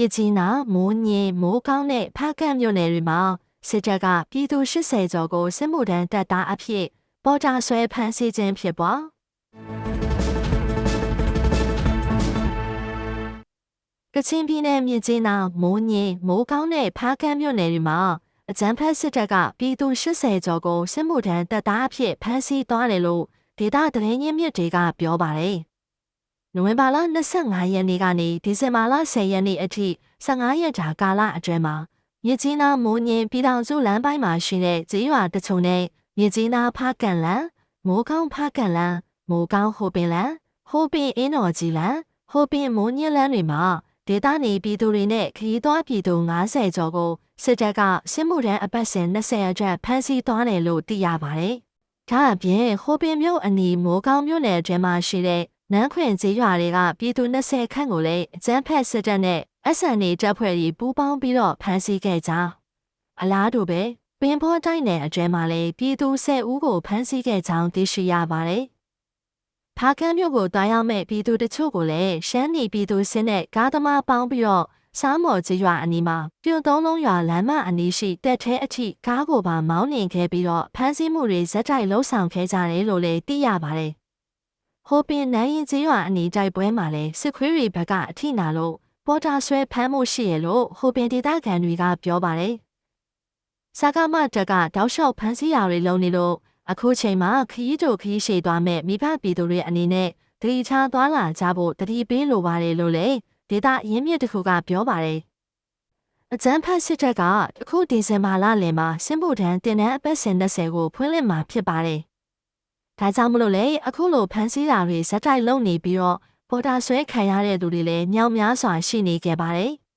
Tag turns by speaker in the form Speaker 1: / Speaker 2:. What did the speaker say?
Speaker 1: ရကြီးနာမိုးညင်းမိုးကောင်းတဲ့ဖားကန့်မြို့နယ်တွေမှာစစ်တပ်ကပြည်သူ80ကျော်ကိုစစ်မှုထမ်းတပ်သားအဖြစ်ပေါ်တာဆွဲဖမ်းဆီးခြင်းဖြစ်ပွားကချင်ပြည်နယ်မြစ်ကြီးနားမိုးညင်းမိုးကောင်းတဲ့ဖားကန့်မြို့နယ်တွေမှာအကြမ်းဖက်စစ်တပ်ကပြည်သူ80ကျော်ကိုစစ်မှုထမ်းတပ်သားအဖြစ်ဖမ်းဆီးသွားတယ်လို့ဒေသသတင်းရင်းမြစ်တွေကပြောပါတယ်။ နိုဝင်ဘာလ25ရက်နေ့ကနေဒီဇင်ဘာလ10ရက်နေ့အထိ15ရက်ကြာကာလအတွင်းမှာမြစ်ကြီးနားမိုးညင်းပြည်တော်စုလမ်းပိုင်းမှာရှိတဲ့ကျေးရွာတချို့နဲ့မြစ်ကြီးနားဖားကန်လန်မိုးကောင်းဖားကန်လန်မိုးကောင်းဟိုပင်လန်ဟိုပင်အင်းတော်ကြီးလန်ဟိုပင်မိုးညင်းလန်တွေမှာဒေသနေပြည်သူတွေနဲ့ခရီးသွားပြည်သူ90ကျော်ကိုစစ်တပ်ကစစ်မှုထမ်းအပတ်စဉ်20အတွက်ဖမ်းဆီးသွားတယ်လို့သိရပါတယ်။ဒါအပြင်ဟိုပင်မြို့အနီးမိုးကောင်းမြို့နယ်အတွင်းမှာရှိတဲ့ နန်းခွင်ကျေးရွာတွေကပြည်သူ20ခန့်ကိုလည်းအကြမ်းဖက်စစ်တပ်နဲ့ SNA တပ်ဖွဲ့တွေပူးပေါင်းပြီးတော့ဖမ်းဆီးခဲ့ကြ။အလားတူပဲပင်ဖောတိုင်းနယ်အတွင်းမှာလည်းပြည်သူ10ဦးကိုဖမ်းဆီးခဲ့ကြောင်းသိရှိရပါတယ်။ဖားကန်းမြို့ကိုတွားရောက်မဲ့ပြည်သူတချို့ကိုလည်းရှမ်းနီပြည်သူစစ်နဲ့ကားသမားပေါင်းပြီးတော့စားမော်ကြီးရွာအနီးမှာပြုံသုံးလုံးရွာလမ်းမအနီးရှိတက်ထဲအထိကားကိုပါမောင်းနှင်ခဲ့ပြီးတော့ဖမ်းဆီးမှုတွေဇက်တိုက်လှုပ်ဆောင်ခဲ့ကြတယ်လို့လည်းသိရပါတယ်။ ဟိုပင်နိုင်ရင်ကြီးရွာအနီးတိုက်ပွဲမှာလည်းစစ်ခွေးတွေဘက်ကအထိနာလို့ပေါ်တာဆွဲဖမ်းမှုရှိရလို့ဟိုပင်ဒေသခံတွေကပြောပါတယ်။စကားမတက်ကတောက်လျှောက်ဖမ်းဆီးရာတွေလုပ်နေလို့အခုချိန်မှာခရီးတို့ခရီးရှည်သွားမဲ့မိဘပြည်သူတွေအနေနဲ့တတိချသွားလာကြဖို့တတိပေးလိုပါတယ်လို့လည်းဒေတာရင်းမြစ်တစ်ခုကပြောပါတယ်။အကျန်းဖတ်စစ်တပ်ကအခုဒီဇင်ဘာလလယ်မှာစင်ဖို့တန်းတင်တန်းအပတ်စဉ်30ကိုဖွင့်လှစ်မှာဖြစ်ပါတယ်။ ဒါကြောင့်မလို့လေအခုလိုဖန်ဆီးတာတွေဇက်တိုက်လုပ်နေပြီးတော့ပေါ်တာဆွဲခံရတဲ့သူတွေလည်းမြောက်များစွာရှိနေခဲ့ပါတယ်။